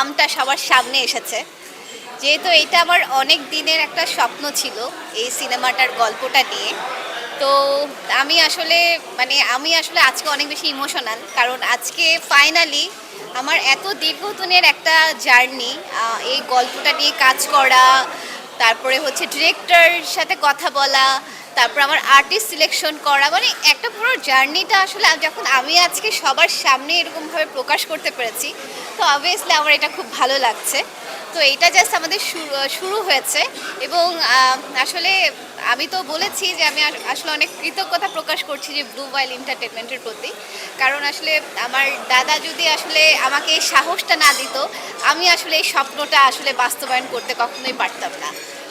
নামটা সবার সামনে এসেছে। যেহেতু এটা আমার অনেক দিনের একটা স্বপ্ন ছিল এই সিনেমাটার গল্পটা নিয়ে। তো আমি আসলে মানে আমি আসলে আজকে অনেক বেশি ইমোশনাল কারণ আজকে ফাইনালি আমার এত দীর্ঘদিনের একটা জার্নি এই গল্পটা নিয়ে কাজ করা, তারপরে হচ্ছে ডিরেক্টর সাথে কথা বলা, তারপর আমার আর্টিস্ট সিলেকশন করা মানে একটা পুরো জার্নিটা আসলে যখন আমি আজকে সবার সামনে এরকমভাবে প্রকাশ করতে পেরেছি তো অবভিয়াসলি আমার এটা খুব ভালো লাগছে। তো এইটা জাস্ট আমাদের শুরু হয়েছে এবং আসলে আমি তো বলেছি যে আমি আসলে অনেক কৃতজ্ঞতা প্রকাশ করছি যে ব্লু ওয়াইল এন্টারটেনমেন্টের প্রতি। কারণ আসলে আমার দাদা যদি আসলে আমাকে এই সাহসটা না দিত, আমি আসলে এই স্বপ্নটা আসলে বাস্তবায়ন করতে কখনোই পারতাম না।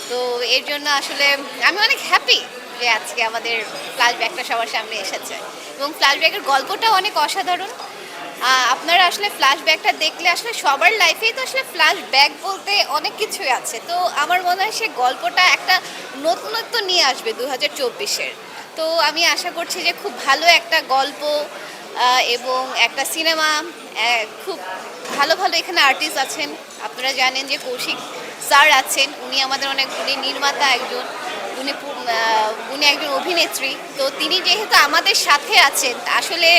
তো এর জন্য আসলে আমি অনেক হ্যাপি যে আজকে আমাদের ফ্ল্যাশব্যাকটা সবার সামনে এসেছে। এবং ফ্ল্যাশব্যাকের গল্পটাও অনেক অসাধারণ। আপনারা আসলে ফ্ল্যাশব্যাকটা দেখলে আসলে সবার লাইফেই তো আসলে ফ্ল্যাশব্যাক বলতে অনেক কিছুই আছে। তো আমার মনে হয় সে গল্পটা একটা নতুনত্ব নিয়ে আসবে দু হাজার চব্বিশের। তো আমি আশা করছি যে খুব ভালো একটা গল্প এবং একটা সিনেমা খুব ভালো ভালো এখানে আর্টিস্ট আছেন। আপনারা জানেন যে কৌশিক স্যার আছেন, উনি আমাদের অনেক, উনি নির্মাতা একজন, উনি উনি একজন অভিনেত্রী। তো তিনি যেহেতু আমাদের সাথে আছেন, আসলে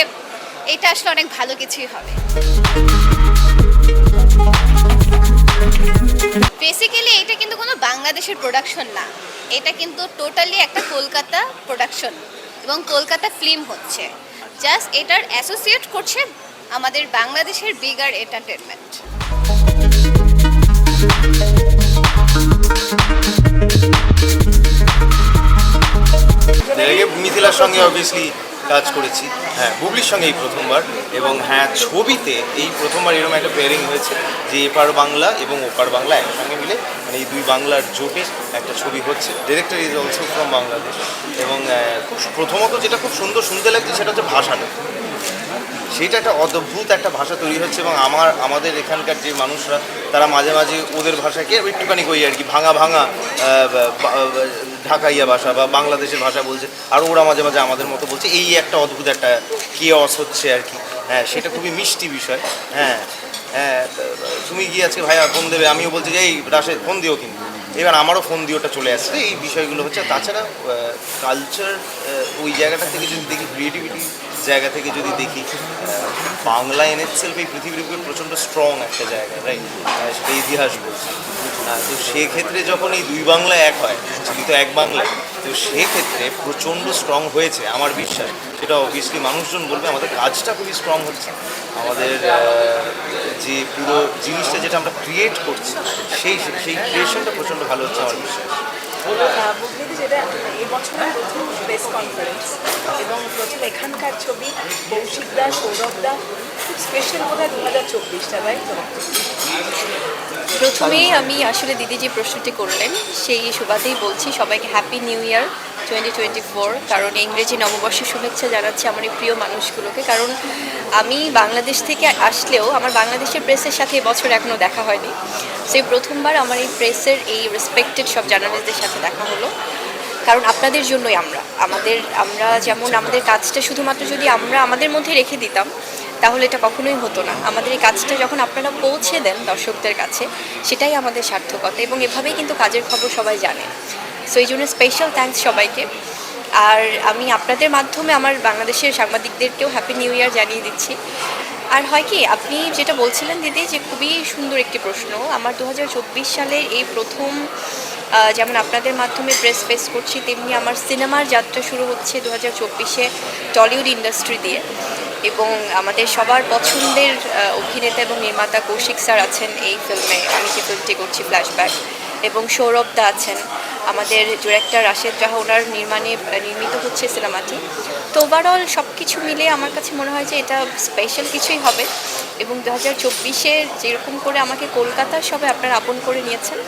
এটা আসলে অনেক ভালো কিছুই হবে। বেসিক্যালি এটা কিন্তু কোনো বাংলাদেশের প্রোডাকশন না। এটা কিন্তু টোটালি একটা কলকাতা প্রোডাকশন এবং কলকাতা ফিল্ম হচ্ছে। জাস্ট এটার অ্যাসোসিয়েট করছে আমাদের বাংলাদেশের বিগার এন্টারটেনমেন্ট মিথিলার সঙ্গে অবভিয়াসলি কাজ করেছি। হ্যাঁ বুবলির সঙ্গে এই প্রথমবার এবং হ্যাঁ ছবিতে এই প্রথমবার এরকম একটা পেয়ারিং হয়েছে যে এপার বাংলা এবং ওপার বাংলা একসঙ্গে মিলে মানে এই দুই বাংলার জোটে একটা ছবি হচ্ছে। Director is also from Bangladesh এবং খুব প্রথমত যেটা খুব সুন্দর শুনতে লাগছে সেটা হচ্ছে ভাষাটা সেটা একটা অদ্ভুত একটা ভাষা তৈরি হচ্ছে এবং আমার, আমাদের এখানকার যে মানুষরা, তারা মাঝে মাঝে ওদের ভাষাকে একটুখানি কই আর কি, ভাঙা ভাঙা ঢাকাইয়া ভাষা বা বাংলাদেশের ভাষা বলছে, আর ওরা মাঝে মাঝে আমাদের মতো বলছে, এই একটা অদ্ভুত একটা কেয়স হচ্ছে আর কি। হ্যাঁ সেটা খুবই মিষ্টি বিষয়। হ্যাঁ হ্যাঁ তুমি গিয়ে আজকে ভাইয়া ফোন দেবে, আমিও বলছি যে, এই রাশে ফোন দিও কিন্তু। এবার আমারও ফোন দিওটা চলে আসছে। এই বিষয়গুলো হচ্ছে, তাছাড়া কালচার ওই জায়গাটা থেকে যদি দেখি ক্রিয়েটিভিটি জায়গা থেকে যদি দেখি, বাংলা এন সেলফ এই পৃথিবীর উপরে প্রচণ্ড স্ট্রং একটা জায়গা রাইট সেটা ইতিহাস বলছে। তো সেক্ষেত্রে যখন এই দুই বাংলা এক হয় কিন্তু এক বাংলায় তো সেক্ষেত্রে প্রচণ্ড স্ট্রং হয়েছে আমার বিশ্বাস। সেটা অবভিয়াসলি মানুষজন বলবে, আমাদের কাজটা খুবই স্ট্রং হচ্ছে। আমাদের যে পুরো জিনিসটা যেটা আমরা ক্রিয়েট করছি, সেই সেই ক্রিয়েশনটা প্রচণ্ড ভালো হচ্ছে আমার বিশ্বাস। প্রথম কনফারেন্স এবং এখানকার ছবি কৌশিক সৌরভ স্পেশাল দু হাজার প্রথমেই আমি আসলে দিদি যে প্রশ্নটি করলেন, সেই সুবাদেই বলছি সবাইকে happy new year twenty twenty four কারণ ইংরেজি নববর্ষের শুভেচ্ছা জানাচ্ছি আমার এই প্রিয় মানুষগুলোকে। কারণ আমি বাংলাদেশ থেকে আসলেও আমার বাংলাদেশের প্রেসের সাথে বছর এখনও দেখা হয়নি। সেই প্রথমবার আমার এই প্রেসের এই রেসপেক্টেড সব জার্নালিস্টদের সাথে দেখা হলো। কারণ আপনাদের জন্যই আমরা। আমাদের, আমরা যেমন আমাদের কাজটা শুধুমাত্র যদি আমরা আমাদের মধ্যে রেখে দিতাম, তাহলে এটা কখনোই হতো না। আমাদের এই কাজটা যখন আপনারা পৌঁছে দেন দর্শকদের কাছে, সেটাই আমাদের সার্থকতা এবং এভাবেই কিন্তু কাজের খবর সবাই জানে। সো এই জন্য স্পেশাল থ্যাঙ্কস সবাইকে। আর আমি আপনাদের মাধ্যমে আমার বাংলাদেশের সাংবাদিকদেরকেও হ্যাপি নিউ ইয়ার জানিয়ে দিচ্ছি। আর হয় কি, আপনি যেটা বলছিলেন দিদি যে খুবই সুন্দর একটি প্রশ্ন। আমার দু হাজার চব্বিশ সালের এই প্রথম যেমন আপনাদের মাধ্যমে প্রেস ফেস করছি, তেমনি আমার সিনেমার যাত্রা শুরু হচ্ছে দু হাজার চব্বিশে টলিউড ইন্ডাস্ট্রি দিয়ে। এবং আমাদের সবার পছন্দের অভিনেতা এবং নির্মাতা কৌশিক স্যার আছেন এই ফিল্মে আমি যে ফিল্মটি করছি ফ্ল্যাশব্যাক এবং সৌরভ দা আছেন। আমাদের ডিরেক্টর রাশেদ রাহা, ওনার নির্মাণে নির্মিত হচ্ছে সিনেমাটি তো ওভারঅল সব কিছু মিলে আমার কাছে মনে হয় যে এটা স্পেশাল কিছুই হবে এবং দু হাজার চব্বিশে যেরকম করে আমাকে কলকাতার সবাই আপনারা আপন করে নিয়েছেন।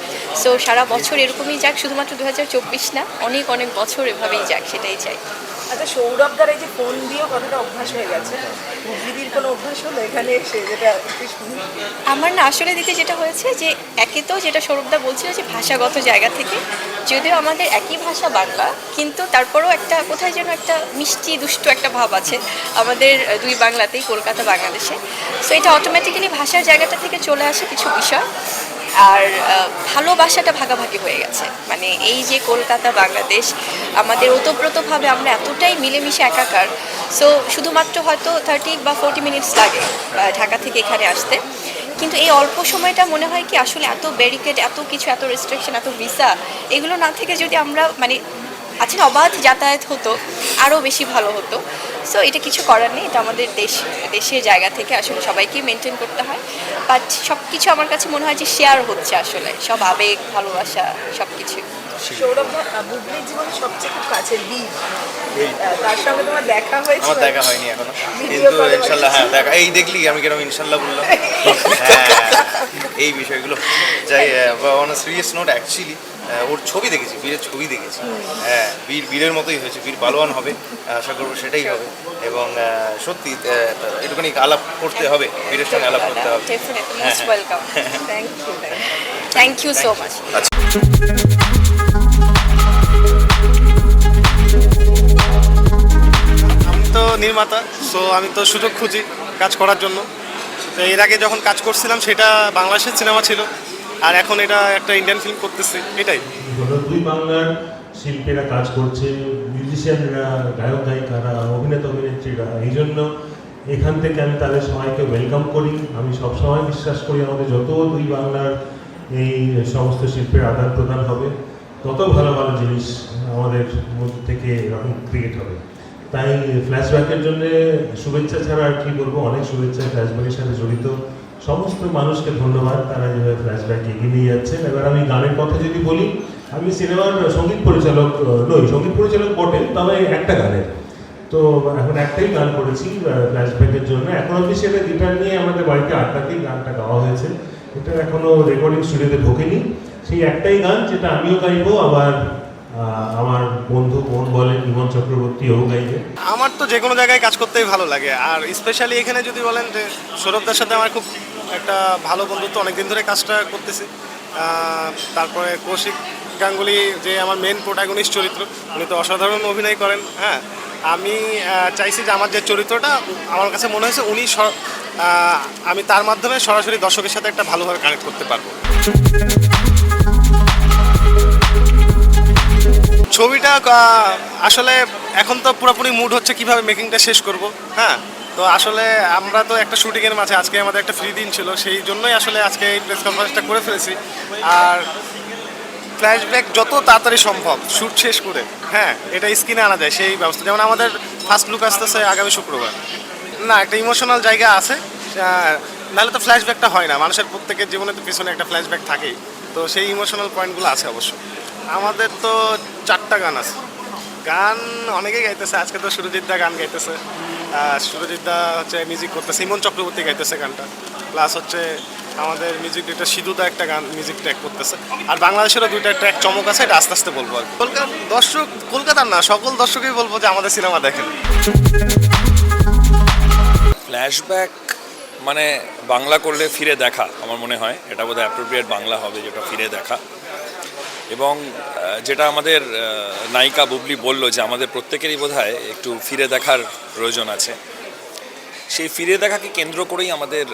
সো সারা বছর এরকমই যাক, শুধুমাত্র দু হাজার চব্বিশ না, অনেক অনেক বছর এভাবেই যাক, সেটাই চাই। আচ্ছা সৌরভদার এই যে ফোন দিয়েও কতটা অভ্যাস হয়ে গেছে। দিদির কোনো অভ্যাস হলো এখানে এসে যেটা আমার না আসলে দিতে যেটা হয়েছে যে, একে তো যেটা সৌরভদা বলছিল যে, ভাষাগত জায়গা থেকে। যদিও আমাদের একই ভাষা বাংলা, কিন্তু তারপরেও একটা, কোথায় যেন একটা মিষ্টি, দুষ্টু একটা ভাব আছে আমাদের দুই বাংলাতেই, কলকাতা, বাংলাদেশে। সো এটা অটোমেটিক্যালি ভাষার জায়গাটা থেকে চলে আসে কিছু বিষয়। আর ভালোবাসাটা ভাগাভাগি হয়ে গেছে। মানে এই যে কলকাতা, বাংলাদেশ, আমাদের ওতপ্রোতভাবে আমরা এতটাই মিলেমিশে একাকার। সো শুধুমাত্র হয়তো থার্টি বা ফোর্টি মিনিটস লাগে ঢাকা থেকে এখানে আসতে। কিন্তু এই অল্প সময়টা মনে হয় কি, আসলে এত ব্যারিকেড এত কিছু, এত রেস্ট্রিকশন এত ভিসা এগুলো না থেকে যদি আমরা মানে আছে না অবাধ যাতায়াত হতো আরও বেশি ভালো হতো। সো এটা কিছু করার নেই এটা আমাদের দেশ দেশের জায়গা থেকে আসলে সবাইকেই মেনটেন করতে হয়। বাট সব কিছু আমার কাছে মনে হয় যে শেয়ার হচ্ছে আসলে সব আবেগ ভালোবাসা সব কিছু সৌরভদা আহ, বুবলির জীবনে সবচেয়ে খুব কাছের বীর। তার সঙ্গে তোমার দেখা হয়েছে আমার দেখা হয়নি এখনও। কিন্তু হ্যাঁ দেখা এই দেখলি আমি কীরকম ইনশাল্লাহ বললাম। হ্যাঁ এই বিষয়গুলো। যাই অন সিরিয়াস নোট অ্যাকচুয়ালি ওর ছবি দেখেছি বীরের ছবি দেখেছি। হ্যাঁ বীর বীরের মতোই হয়েছে বীর বালোয়ান হবে আশা করব সেটাই হবে। এবং সত্যি একটুখানি আলাপ করতে হবে বীরের সঙ্গে আলাপ করতে হবে। থ্যাংক ইউ সো মাচ আমি তো নির্মাতা সো আমি তো সুযোগ খুঁজি কাজ করার জন্য। তো এর আগে যখন কাজ করছিলাম সেটা বাংলাদেশের সিনেমা ছিল। আর এখন এটা একটা ইন্ডিয়ান ফিল্ম করতেছি, এটাই। দুই বাংলার শিল্পীরা কাজ করছে মিউজিশিয়ানরা গায়ক গায়িকারা অভিনেতা, অভিনেত্রীরা। এই জন্য এখান থেকে আমি তাদের সবাইকে ওয়েলকাম করি। আমি সবসময় বিশ্বাস করি আমাদের যত দুই বাংলার এই সমস্ত শিল্পের আদান প্রদান হবে, তত ভালো ভালো জিনিস আমাদের মধ্যে থেকে এরকম ক্রিয়েট হবে। তাই ফ্ল্যাশব্যাকের জন্য শুভেচ্ছা ছাড়া আর কি বলব? অনেক শুভেচ্ছা ফ্ল্যাশব্যাকের সাথে জড়িত। সমস্ত মানুষকে ধন্যবাদ, তারা যেভাবে ফ্ল্যাশব্যাক এগিয়ে নিয়ে যাচ্ছেন। এবার আমি গানের কথা যদি বলি, আমি সিনেমার সংগীত পরিচালক নই, সংগীত পরিচালক বটে তবে একটা গানের। তো এখন একটাই গান করেছি ফ্ল্যাশব্যাকের জন্য। এখন অবধি সেটা গিটার নিয়ে আমাদের বাড়িতে আড্ডাতেই গানটা গাওয়া হয়েছে। এটা এখনও রেকর্ডিং স্টুডিওতে ঢোকেনি। সেই একটাই গান, যেটা আমিও গাইবো, আবার আমার বন্ধু বোন বলেন, ইমন চক্রবর্তীও গাইবে আমার তো যে কোনো জায়গায় কাজ করতেই ভালো লাগে। আর স্পেশালি এখানে যদি বলেন যে সৌরভদার সাথে আমার খুব একটা ভালো বন্ধুত্ব, অনেকদিন ধরে কাজটা করতেছি। তারপরে কৌশিক গাঙ্গুলি যে আমার মেন প্রোটাগনিস্ট চরিত্র, উনি তো অসাধারণ অভিনয় করেন হ্যাঁ। আমি চাইছি যে আমার যে চরিত্রটা, আমার কাছে মনে হয়েছে উনি আমি তার মাধ্যমে সরাসরি দর্শকের সাথে একটা ভালোভাবে কানেক্ট করতে পারব। আসলে এখন তো পুরোপুরি মুড হচ্ছে কীভাবে মেকিংটা শেষ করব হ্যাঁ? তো আসলে আমরা তো একটা শুটিংয়ের মাঝে, আজকে আমাদের একটা ফ্রি দিন ছিল, সেই জন্যই আসলে আজকে এই প্রেস কনফারেন্সটা করে ফেলেছি। আর ফ্ল্যাশব্যাক যত তাড়াতাড়ি সম্ভব শ্যুট শেষ করে হ্যাঁ এটা স্ক্রিনে আনা যায়, সেই ব্যবস্থা। যেমন আমাদের ফার্স্ট লুক আসতেছে আগামী শুক্রবার। না, একটা ইমোশনাল জায়গা আছে নাহলে তো ফ্ল্যাশব্যাকটা হয় না, মানুষের প্রত্যেকের জীবনে তো পিছনে একটা ফ্ল্যাশব্যাক থাকেই। তো সেই ইমোশনাল পয়েন্টগুলো আছে অবশ্য। আমাদের তো চারটা গান আছে। গান অনেকেই গাইতেছে, আজকে তো সুরজিৎ দা গান গাইতেছে। সুরজিৎ দা হচ্ছে মিউজিক করতেছে, ইমন চক্রবর্তী গাইতেছে গানটা। প্লাস হচ্ছে আমাদের মিউজিক ডিরেক্টর সিধুদা একটা গান মিউজিক ট্র্যাক করতেছে। আর বাংলাদেশেরও দুইটা ট্র্যাক চমক আছে, এটা আস্তে আস্তে বলব আর কি। কলকাতা দর্শক, কলকাতার না, সকল দর্শকই বলব যে আমাদের সিনেমা দেখেন। ফ্ল্যাশব্যাক মানে বাংলা করলে ফিরে দেখা, আমার মনে হয়। এটা বোধহয় অ্যাপ্রোপ্রিয়েট বাংলা হবে, যেটা ফিরে দেখা। এবং যেটা আমাদের নায়িকা বুবলি বলল যে আমাদের প্রত্যেকেরই বোধহয় একটু ফিরে দেখার প্রয়োজন আছে। সেই ফিরে দেখাকে কেন্দ্র করেই আমাদের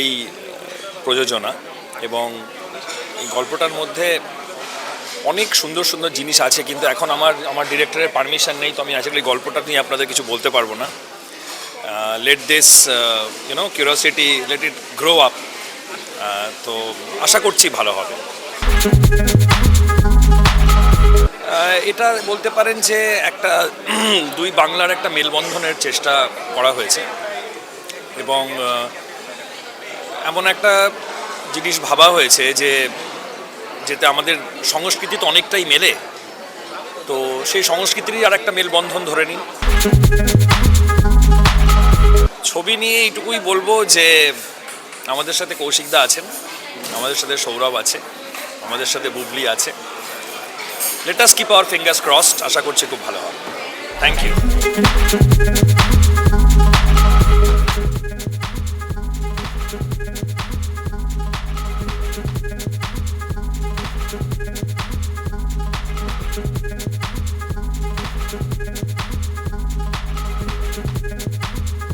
এই প্রযোজনা এবং এই গল্পটার মধ্যে অনেক সুন্দর সুন্দর জিনিস আছে, কিন্তু এখন আমার আমার ডিরেক্টরের পারমিশন নেই, তো আমি অ্যাকচুয়ালি গল্পটা নিয়ে আপনাদের কিছু বলতে পারব না। Let this you know curiosity let it grow up তো আশা করছি ভালো হবে। এটা বলতে পারেন যে একটা, দুই বাংলার একটা মেলবন্ধনের চেষ্টা করা হয়েছে। এবং এমন একটা জিনিস ভাবা হয়েছে যে, যেতে আমাদের সংস্কৃতি তো অনেকটাই মেলে। তো সেই সংস্কৃতিরই আর একটা মেলবন্ধন ধরে নিন। ছবি নিয়ে এইটুকুই বলব যে, আমাদের সাথে কৌশিকদা আছেন, আমাদের সাথে সৌরভ আছে, আমাদের সাথে বুবলি আছে। Let us keep our fingers crossed আশা করছি খুব ভালো হবে। Thank you